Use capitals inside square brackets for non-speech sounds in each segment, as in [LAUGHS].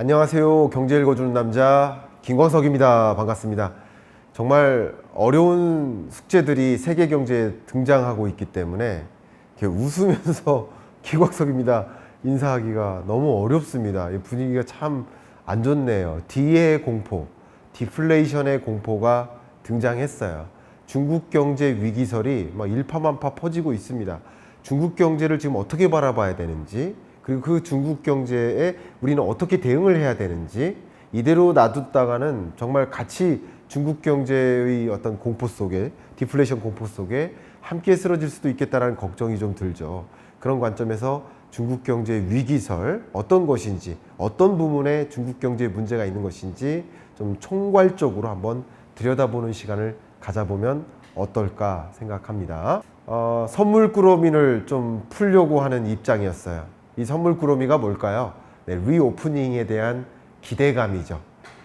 안녕하세요. 경제 읽어주는 남자 김광석입니다. 반갑습니다. 정말 어려운 숙제들이 세계 경제에 등장하고 있기 때문에 이렇게 웃으면서 [LAUGHS] 김광석입니다. 인사하기가 너무 어렵습니다. 이 분위기가 참 안 좋네요. D의 공포, 디플레이션의 공포가 등장했어요. 중국 경제 위기설이 막 일파만파 퍼지고 있습니다. 중국 경제를 지금 어떻게 바라봐야 되는지, 그리고 그 중국 경제에 우리는 어떻게 대응을 해야 되는지, 이대로 놔뒀다가는 정말 같이 중국 경제의 어떤 공포 속에, 디플레이션 공포 속에 함께 쓰러질 수도 있겠다라는 걱정이 좀 들죠. 그런 관점에서 중국 경제 위기설 어떤 것인지, 어떤 부분에 중국 경제에 문제가 있는 것인지 좀 총괄적으로 한번 들여다보는 시간을 가져보면 어떨까 생각합니다. 어, 선물 꾸러미를 좀 풀려고 하는 입장이었어요. 이 선물 꾸러미가 뭘까요? 네, 리오프닝에 대한 기대감이죠.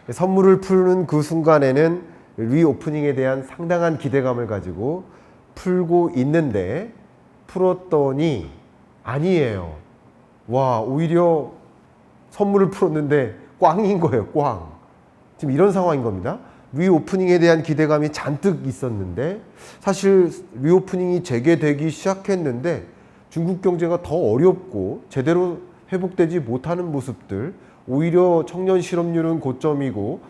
선물을 푸는 그 순간에는 리오프닝에 대한 상당한 기대감을 가지고 풀고 있는데 풀었더니 아니에요. 와, 오히려 선물을 풀었는데 꽝인 거예요, 꽝. 지금 이런 상황인 겁니다. 리오프닝에 대한 기대감이 잔뜩 있었는데 사실 리오프닝이 재개되기 시작했는데 중국 경제가 더 어렵고 제대로 회복되지 못하는 모습들 오히려 청년 실업률은 고점이고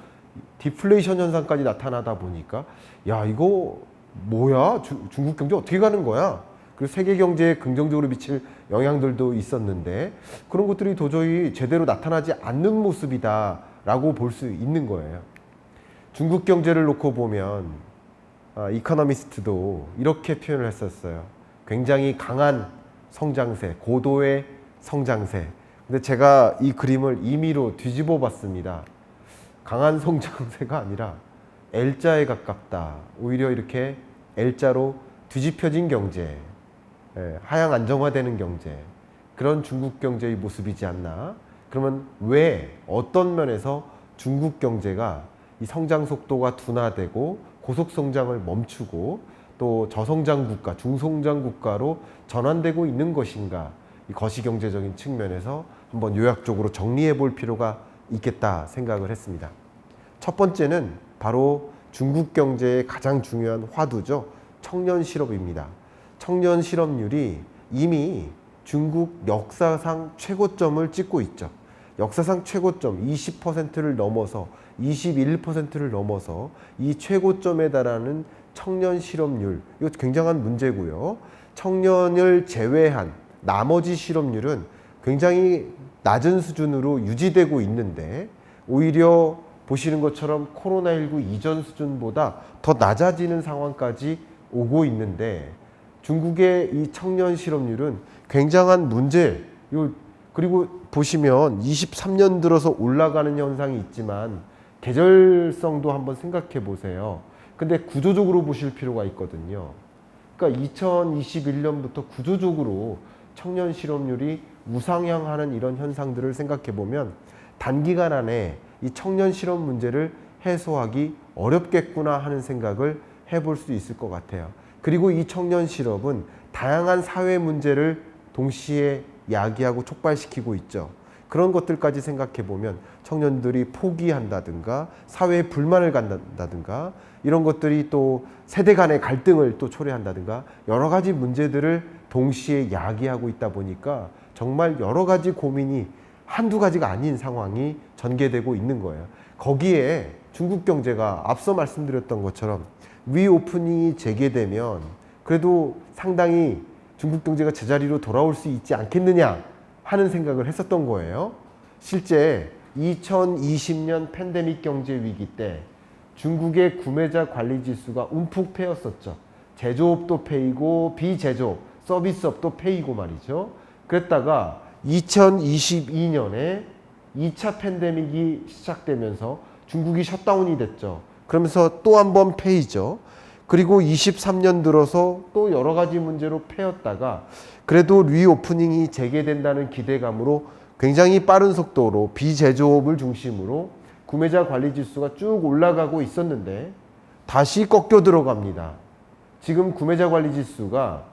디플레이션 현상까지 나타나다 보니까 야 이거 뭐야 주- 중국 경제 어떻게 가는 거야 그리고 세계 경제에 긍정적으로 미칠 영향들도 있었는데 그런 것들이 도저히 제대로 나타나지 않는 모습이다라고 볼 수 있는 거예요. 중국 경제를 놓고 보면 아, 이코노미스트도 이렇게 표현을 했었어요. 굉장히 강한 성장세, 고도의 성장세. 근데 제가 이 그림을 임의로 뒤집어 봤습니다. 강한 성장세가 아니라 L자에 가깝다. 오히려 이렇게 L자로 뒤집혀진 경제, 예, 하향 안정화되는 경제, 그런 중국 경제의 모습이지 않나. 그러면 왜 어떤 면에서 중국 경제가 이 성장 속도가 둔화되고 고속 성장을 멈추고 또 저성장 국가, 중성장 국가로 전환되고 있는 것인가? 이 거시 경제적인 측면에서 한번 요약적으로 정리해 볼 필요가 있겠다 생각을 했습니다. 첫 번째는 바로 중국 경제의 가장 중요한 화두죠. 청년 실업입니다. 청년 실업률이 이미 중국 역사상 최고점을 찍고 있죠. 역사상 최고점 20%를 넘어서 21%를 넘어서 이 최고점에 달하는 청년 실업률 이거 굉장한 문제고요. 청년을 제외한 나머지 실업률은 굉장히 낮은 수준으로 유지되고 있는데 오히려 보시는 것처럼 코로나19 이전 수준보다 더 낮아지는 상황까지 오고 있는데 중국의 이 청년 실업률은 굉장한 문제. 요 그리고 보시면 23년 들어서 올라가는 현상이 있지만 계절성도 한번 생각해 보세요. 근데 구조적으로 보실 필요가 있거든요. 그러니까 2021년부터 구조적으로 청년 실업률이 우상향하는 이런 현상들을 생각해 보면 단기간 안에 이 청년 실업 문제를 해소하기 어렵겠구나 하는 생각을 해볼 수 있을 것 같아요. 그리고 이 청년 실업은 다양한 사회 문제를 동시에 야기하고 촉발시키고 있죠. 그런 것들까지 생각해 보면 청년들이 포기한다든가 사회에 불만을 갖는다든가 이런 것들이 또 세대 간의 갈등을 또 초래한다든가 여러 가지 문제들을 동시에 야기하고 있다 보니까 정말 여러 가지 고민이 한두 가지가 아닌 상황이 전개되고 있는 거예요. 거기에 중국 경제가 앞서 말씀드렸던 것처럼 위오프닝이 재개되면 그래도 상당히 중국 경제가 제자리로 돌아올 수 있지 않겠느냐 하는 생각을 했었던 거예요. 실제 2020년 팬데믹 경제 위기 때 중국의 구매자 관리 지수가 움푹 패였었죠. 제조업도 패이고 비제조업, 서비스업도 패이고 말이죠. 그랬다가 2022년에 2차 팬데믹이 시작되면서 중국이 셧다운이 됐죠. 그러면서 또 한 번 패이죠. 그리고 23년 들어서 또 여러 가지 문제로 패였다가 그래도 리오프닝이 재개된다는 기대감으로 굉장히 빠른 속도로 비제조업을 중심으로 구매자 관리 지수가 쭉 올라가고 있었는데 다시 꺾여 들어갑니다. 지금 구매자 관리 지수가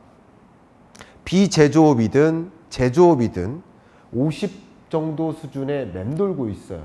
비제조업이든 제조업이든 정도 수준에 맴돌고 있어요.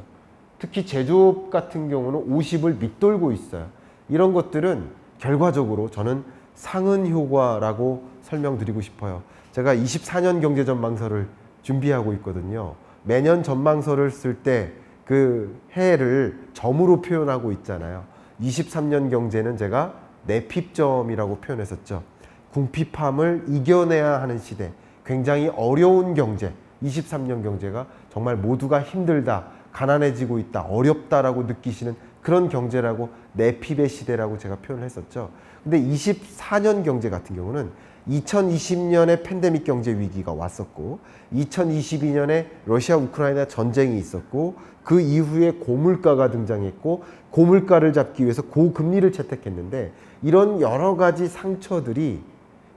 특히 제조업 같은 경우는 50을 밑돌고 있어요. 이런 것들은 결과적으로 저는 상은 효과라고 설명드리고 싶어요. 제가 24년 경제 전망서를 준비하고 있거든요. 매년 전망서를 쓸 때 그 해를 점으로 표현하고 있잖아요. 23년 경제는 제가 내핍점이라고 표현했었죠. 궁핍함을 이겨내야 하는 시대, 굉장히 어려운 경제, 23년 경제가 정말 모두가 힘들다, 가난해지고 있다, 어렵다라고 느끼시는 그런 경제라고 내핍의 시대라고 제가 표현을 했었죠. 근데 24년 경제 같은 경우는 2020년에 팬데믹 경제 위기가 왔었고 2022년에 러시아 우크라이나 전쟁이 있었고 그 이후에 고물가가 등장했고 고물가를 잡기 위해서 고금리를 채택했는데 이런 여러 가지 상처들이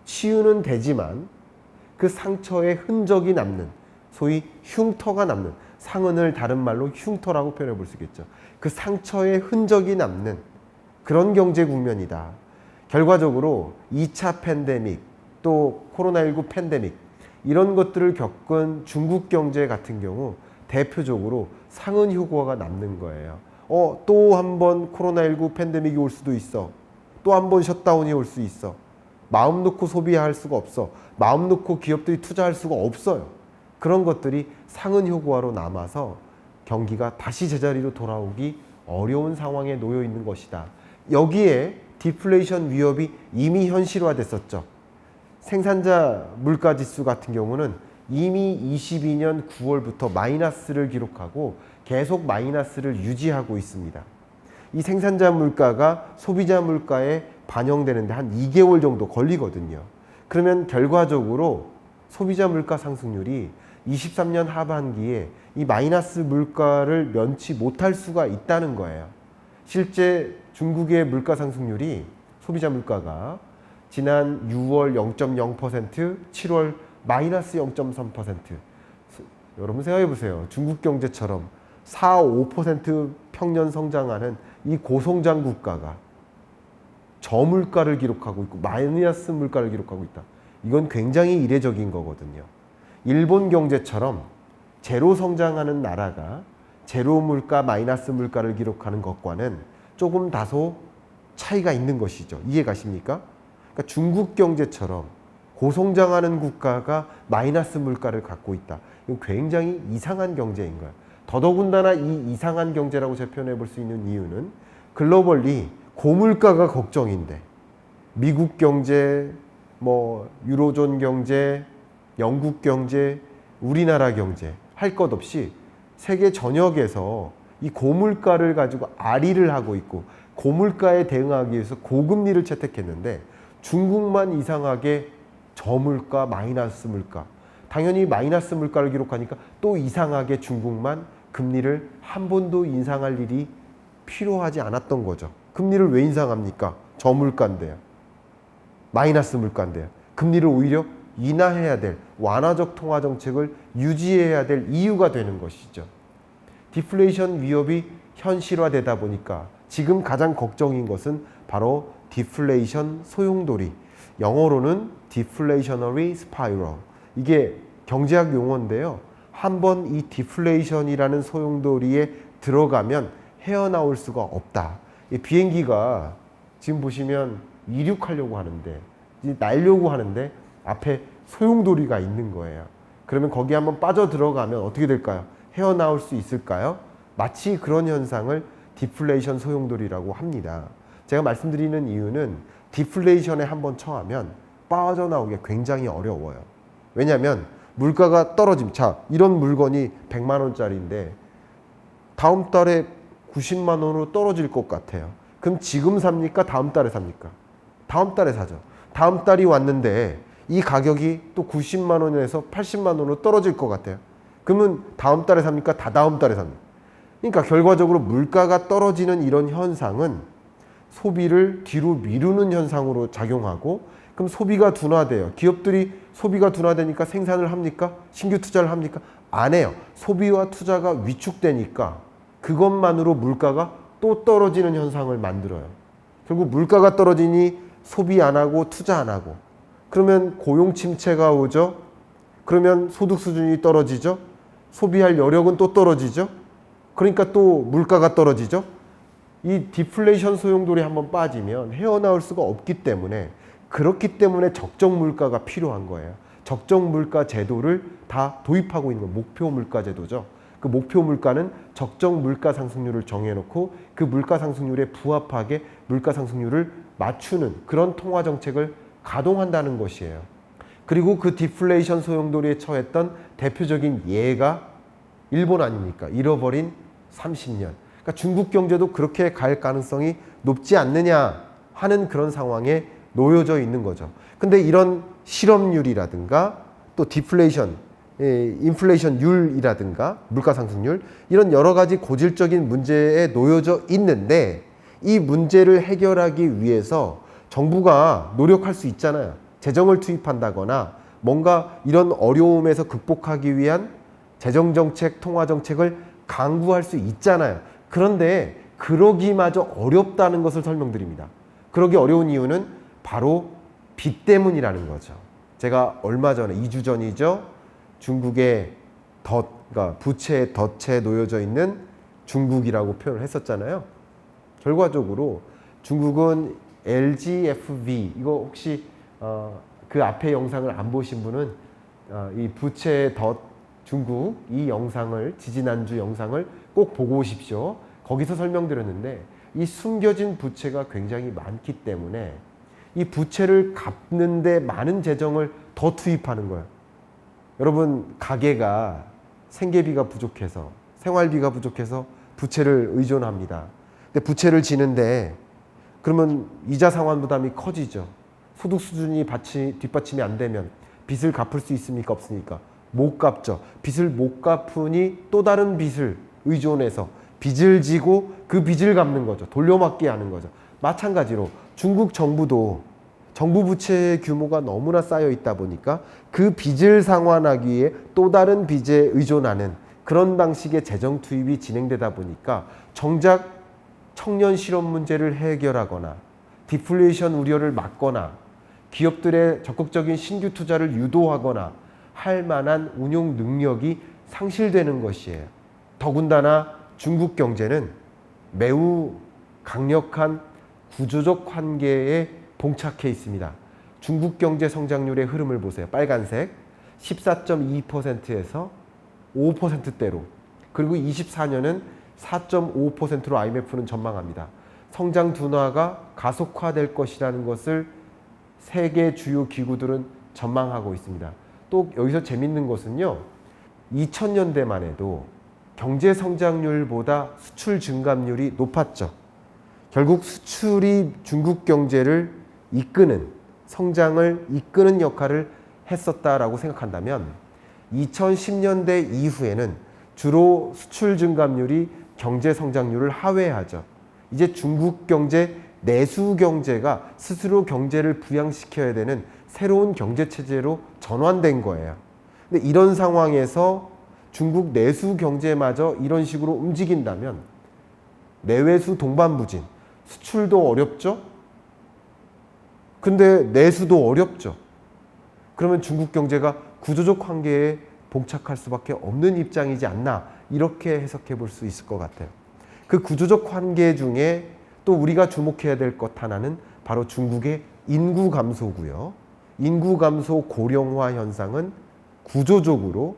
치유는 되지만 그 상처의 흔적이 남는 소위 흉터가 남는 상흔을 다른 말로 흉터라고 표현해 볼 수 있겠죠. 그 상처의 흔적이 남는 그런 경제 국면이다. 결과적으로 2차 팬데믹 또 코로나19 팬데믹 이런 것들을 겪은 중국 경제 같은 경우 대표적으로 상흔 효과가 남는 거예요. 어, 또 한 번 코로나19 팬데믹이 올 수도 있어. 또 한 번 셧다운이 올 수 있어. 마음 놓고 소비할 수가 없어. 마음 놓고 기업들이 투자할 수가 없어요. 그런 것들이 상흔 효과로 남아서 경기가 다시 제자리로 돌아오기 어려운 상황에 놓여 있는 것이다. 여기에 디플레이션 위협이 이미 현실화됐었죠. 생산자 물가 지수 같은 경우는 이미 22년 9월부터 마이너스를 기록하고 계속 마이너스를 유지하고 있습니다. 이 생산자 물가가 소비자 물가에 반영되는데 한 2개월 정도 걸리거든요. 그러면 결과적으로 소비자 물가 상승률이 23년 하반기에 이 마이너스 물가를 면치 못할 수가 있다는 거예요. 실제 중국의 물가 상승률이 소비자 물가가 지난 6월 0.0%, 7월 마이너스 0.3%. 여러분 생각해 보세요. 중국 경제처럼 4, 5% 평년 성장하는 이 고성장 국가가 저물가를 기록하고 있고 마이너스 물가를 기록하고 있다. 이건 굉장히 이례적인 거거든요. 일본 경제처럼 제로 성장하는 나라가 제로 물가, 마이너스 물가를 기록하는 것과는 조금 다소 차이가 있는 것이죠. 이해 가십니까? 그러니까 중국 경제처럼 고성장하는 국가가 마이너스 물가를 갖고 있다. 이건 굉장히 이상한 경제인 거예요. 더더군다나 이 이상한 경제라고 표현해 볼 수 있는 이유는 글로벌리 고물가가 걱정인데 미국 경제, 뭐 유로존 경제, 영국 경제, 우리나라 경제 할 것 없이 세계 전역에서 이 고물가를 가지고 아리를 하고 있고 고물가에 대응하기 위해서 고금리를 채택했는데 중국만 이상하게 저물가, 마이너스 물가. 당연히 마이너스 물가를 기록하니까 또 이상하게 중국만 금리를 한 번도 인상할 일이 필요하지 않았던 거죠. 금리를 왜 인상합니까? 저물가인데요. 마이너스 물가인데요. 금리를 오히려 인하해야 될 완화적 통화 정책을 유지해야 될 이유가 되는 것이죠. 디플레이션 위협이 현실화되다 보니까 지금 가장 걱정인 것은 바로 디플레이션 소용돌이. 영어로는 디플레이셔너리 스파이럴. 이게 경제학 용어인데요. 한번 이 디플레이션이라는 소용돌이에 들어가면 헤어나올 수가 없다. 이 비행기가 지금 보시면 이륙하려고 하는데 날려고 하는데 앞에 소용돌이가 있는 거예요. 그러면 거기 한번 빠져 들어가면 어떻게 될까요? 헤어나올 수 있을까요? 마치 그런 현상을 디플레이션 소용돌이라고 합니다. 제가 말씀드리는 이유는 디플레이션에 한번 처하면 빠져나오기 굉장히 어려워요. 왜냐하면 물가가 떨어짐. 자, 이런 물건이 100만 원짜리인데 다음 달에 90만 원으로 떨어질 것 같아요. 그럼 지금 삽니까? 다음 달에 삽니까? 다음 달에 사죠. 다음 달이 왔는데 이 가격이 또 90만 원에서 80만 원으로 떨어질 것 같아요. 그러면 다음 달에 삽니까? 다 다음 달에 삽니까? 그러니까 결과적으로 물가가 떨어지는 이런 현상은 소비를 뒤로 미루는 현상으로 작용하고 그럼 소비가 둔화돼요. 기업들이 소비가 둔화되니까 생산을 합니까? 신규 투자를 합니까? 안 해요. 소비와 투자가 위축되니까 그것만으로 물가가 또 떨어지는 현상을 만들어요. 결국 물가가 떨어지니 소비 안 하고 투자 안 하고 그러면 고용 침체가 오죠. 그러면 소득 수준이 떨어지죠. 소비할 여력은 또 떨어지죠. 그러니까 또 물가가 떨어지죠. 이 디플레이션 소용돌이 한번 빠지면 헤어나올 수가 없기 때문에 그렇기 때문에 적정 물가가 필요한 거예요. 적정 물가 제도를 다 도입하고 있는 거 목표 물가 제도죠. 그 목표 물가는 적정 물가 상승률을 정해놓고 그 물가 상승률에 부합하게 물가 상승률을 맞추는 그런 통화 정책을 가동한다는 것이에요. 그리고 그 디플레이션 소용돌이에 처했던 대표적인 예가 일본 아닙니까? 잃어버린 30년. 그러니까 중국 경제도 그렇게 갈 가능성이 높지 않느냐 하는 그런 상황에 놓여져 있는 거죠. 근데 이런 실업률이라든가 또 디플레이션, 예, 인플레이션율이라든가 물가 상승률 이런 여러 가지 고질적인 문제에 놓여져 있는데 이 문제를 해결하기 위해서 정부가 노력할 수 있잖아요. 재정을 투입한다거나 뭔가 이런 어려움에서 극복하기 위한 재정 정책, 통화 정책을 강구할 수 있잖아요. 그런데 그러기마저 어렵다는 것을 설명드립니다. 그러기 어려운 이유는 바로 빚 때문이라는 거죠. 제가 얼마 전에 2주 전이죠. 중국의 덫, 그러니까 부채 덫에 놓여져 있는 중국이라고 표현을 했었잖아요. 결과적으로 중국은 LGFV 이거 혹시 어, 그 앞에 영상을 안 보신 분은 어, 이 부채 덫 중국 이 영상을 지지난주 영상을 꼭 보고 오십시오. 거기서 설명드렸는데 이 숨겨진 부채가 굉장히 많기 때문에 이 부채를 갚는데 많은 재정을 더 투입하는 거예요. 여러분 가게가 생계비가 부족해서 생활비가 부족해서 부채를 의존합니다. 근데 부채를 지는데 그러면 이자 상환 부담이 커지죠. 소득 수준이 받치, 뒷받침이 안 되면 빚을 갚을 수 있습니까 없습니까? 못 갚죠. 빚을 못 갚으니 또 다른 빚을 의존해서 빚을 지고 그 빚을 갚는 거죠. 돌려막기 하는 거죠. 마찬가지로 중국 정부도 정부 부채 규모가 너무나 쌓여 있다 보니까 그 빚을 상환하기 위해 또 다른 빚에 의존하는 그런 방식의 재정 투입이 진행되다 보니까 정작 청년 실업 문제를 해결하거나 디플레이션 우려를 막거나 기업들의 적극적인 신규 투자를 유도하거나 할 만한 운용 능력이 상실되는 것이에요. 더군다나 중국 경제는 매우 강력한 구조적 한계에 봉착해 있습니다. 중국 경제 성장률의 흐름을 보세요. 빨간색 14.2%에서 5%대로 그리고 24년은 4.5%로 IMF는 전망합니다. 성장 둔화가 가속화될 것이라는 것을 세계 주요 기구들은 전망하고 있습니다. 또 여기서 재밌는 것은요. 2000년대만 해도 경제 성장률보다 수출 증감률이 높았죠. 결국 수출이 중국 경제를 이끄는 성장을 이끄는 역할을 했었다라고 생각한다면 2010년대 이후에는 주로 수출 증감률이 경제 성장률을 하회하죠. 이제 중국 경제 내수 경제가 스스로 경제를 부양시켜야 되는 새로운 경제 체제로 전환된 거예요. 근데 이런 상황에서 중국 내수 경제마저 이런 식으로 움직인다면 내외수 동반부진 수출도 어렵죠. 근데 내수도 어렵죠. 그러면 중국 경제가 구조적 한계에 봉착할 수밖에 없는 입장이지 않나 이렇게 해석해 볼 수 있을 것 같아요. 그 구조적 한계 중에 또 우리가 주목해야 될 것 하나는 바로 중국의 인구 감소고요. 인구 감소 고령화 현상은 구조적으로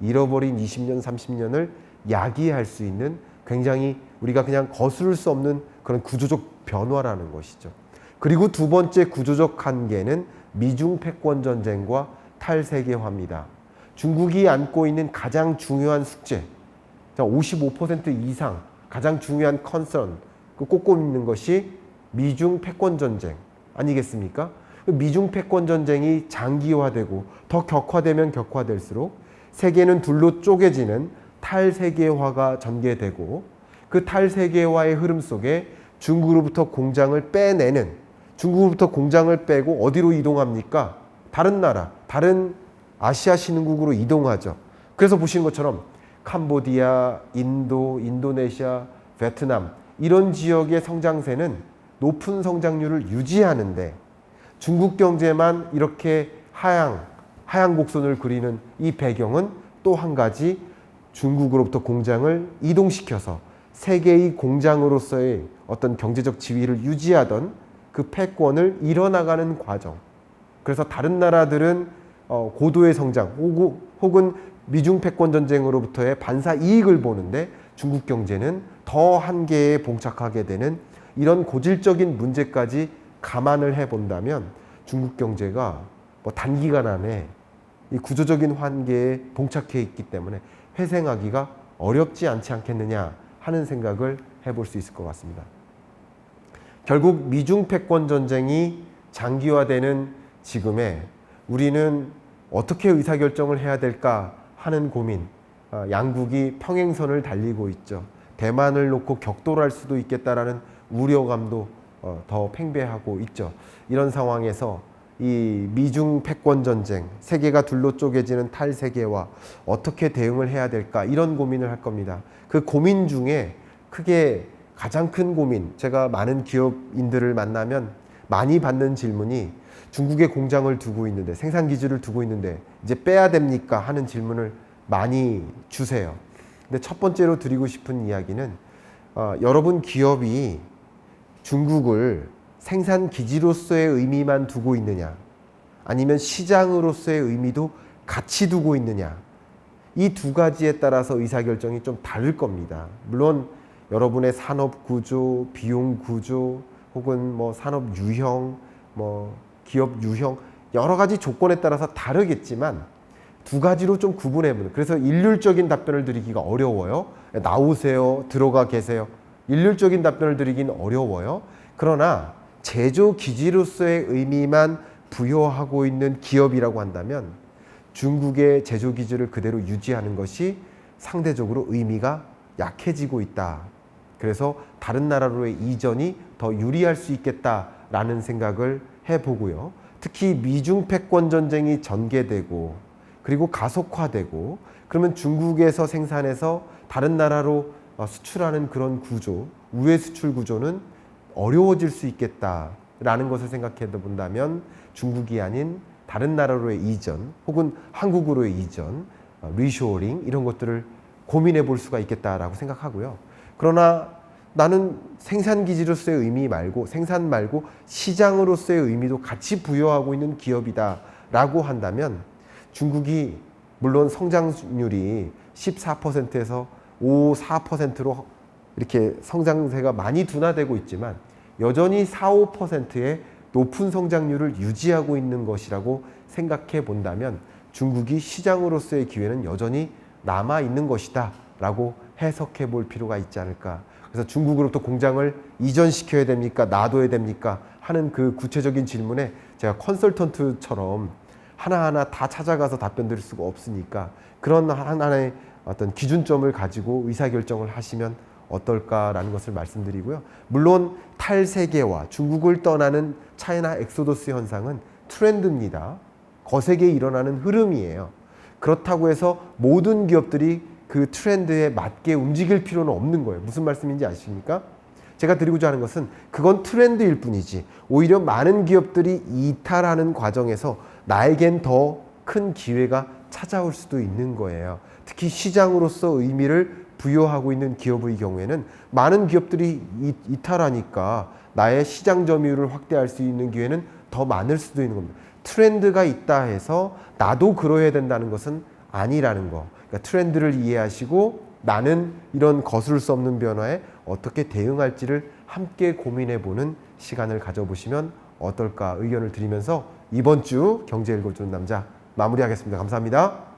잃어버린 20년, 30년을 야기할 수 있는 굉장히 우리가 그냥 거스를 수 없는 그런 구조적 변화라는 것이죠. 그리고 두 번째 구조적 한계는 미중 패권 전쟁과 탈세계화입니다. 중국이 안고 있는 가장 중요한 숙제, 55% 이상 가장 중요한 컨선, 그 꼽고 있는 것이 미중 패권 전쟁 아니겠습니까? 미중 패권 전쟁이 장기화되고 더 격화되면 격화될수록 세계는 둘로 쪼개지는 탈세계화가 전개되고 그 탈세계화의 흐름 속에 중국으로부터 공장을 빼내는 중국으로부터 공장을 빼고 어디로 이동합니까? 다른 나라, 다른 아시아 신흥국으로 이동하죠. 그래서 보시는 것처럼 캄보디아, 인도, 인도네시아, 베트남 이런 지역의 성장세는 높은 성장률을 유지하는데 중국 경제만 이렇게 하향, 하향 곡선을 그리는 이 배경은 또 한 가지 중국으로부터 공장을 이동시켜서 세계의 공장으로서의 어떤 경제적 지위를 유지하던 그 패권을 잃어나가는 과정. 그래서 다른 나라들은 어, 고도의 성장 혹은- 혹은 미중 패권 전쟁으로부터의 반사 이익을 보는데 중국 경제는 더 한계에 봉착하게 되는 이런 고질적인 문제까지 감안을 해 본다면 중국 경제가 뭐 단기간 안에 이 구조적인 한계에 봉착해 있기 때문에 회생하기가 어렵지 않지 않겠느냐 하는 생각을 해볼 수 있을 것 같습니다. 결국 미중 패권 전쟁이 장기화되는 지금에 우리는 어떻게 의사결정을 해야 될까 하는 고민, 아, 양국이 평행선을 달리고 있죠. 대만을 놓고 격돌할 수도 있겠다라는 우려감도 어, 더 팽배하고 있죠. 이런 상황에서 이 미중 패권 전쟁, 세계가 둘로 쪼개지는 탈세계와 어떻게 대응을 해야 될까 이런 고민을 할 겁니다. 그 고민 중에 크게 가장 큰 고민, 제가 많은 기업인들을 만나면 많이 받는 질문이 중국에 공장을 두고 있는데 생산 기지를 두고 있는데 이제 빼야 됩니까 하는 질문을 많이 주세요. 근데 첫 번째로 드리고 싶은 이야기는 어, 여러분 기업이 중국을 생산 기지로서의 의미만 두고 있느냐 아니면 시장으로서의 의미도 같이 두고 있느냐 이 두 가지에 따라서 의사결정이 좀 다를 겁니다. 물론 여러분의 산업 구조, 비용 구조 혹은 뭐 산업 유형, 뭐 기업 유형 여러 가지 조건에 따라서 다르겠지만 두 가지로 좀 구분해 보는. 그래서 일률적인 답변을 드리기가 어려워요. 나오세요, 들어가 계세요. 일률적인 답변을 드리긴 어려워요. 그러나 제조 기지로서의 의미만 부여하고 있는 기업이라고 한다면 중국의 제조 기지를 그대로 유지하는 것이 상대적으로 의미가 약해지고 있다. 그래서 다른 나라로의 이전이 더 유리할 수 있겠다라는 생각을 해보고요. 특히 미중 패권 전쟁이 전개되고 그리고 가속화되고 그러면 중국에서 생산해서 다른 나라로 어, 수출하는 그런 구조, 우회 수출 구조는 어려워질 수 있겠다라는 것을 생각해 본다면 중국이 아닌 다른 나라로의 이전 혹은 한국으로의 이전, 어, 리쇼어링 이런 것들을 고민해 볼 수가 있겠다라고 생각하고요. 그러나 나는 생산 기지로서의 의미 말고 생산 말고 시장으로서의 의미도 같이 부여하고 있는 기업이다 라고 한다면 중국이 물론 성장률이 14%에서 5, 4%로 이렇게 성장세가 많이 둔화되고 있지만 여전히 4, 5%의 높은 성장률을 유지하고 있는 것이라고 생각해 본다면 중국이 시장으로서의 기회는 여전히 남아 있는 것이다 라고 해석해 볼 필요가 있지 않을까. 그래서 중국으로부터 공장을 이전시켜야 됩니까? 놔둬야 됩니까? 하는 그 구체적인 질문에 제가 컨설턴트처럼 하나하나 다 찾아가서 답변 드릴 수가 없으니까 그런 하나의 어떤 기준점을 가지고 의사결정을 하시면 어떨까라는 것을 말씀드리고요. 물론 탈세계와 중국을 떠나는 차이나 엑소더스 현상은 트렌드입니다. 거세게 일어나는 흐름이에요. 그렇다고 해서 모든 기업들이 그 트렌드에 맞게 움직일 필요는 없는 거예요. 무슨 말씀인지 아십니까? 제가 드리고자 하는 것은 그건 트렌드일 뿐이지 오히려 많은 기업들이 이탈하는 과정에서 나에겐 더 큰 기회가 찾아올 수도 있는 거예요. 특히 시장으로서 의미를 부여하고 있는 기업의 경우에는 많은 기업들이 이, 이탈하니까 나의 시장 점유율을 확대할 수 있는 기회는 더 많을 수도 있는 겁니다. 트렌드가 있다 해서 나도 그러해야 된다는 것은 아니라는 거. 그러니까 트렌드를 이해하시고 나는 이런 거스를 수 없는 변화에 어떻게 대응할지를 함께 고민해 보는 시간을 가져보시면 어떨까 의견을 드리면서 이번 주 경제 읽어주는 남자 마무리하겠습니다. 감사합니다.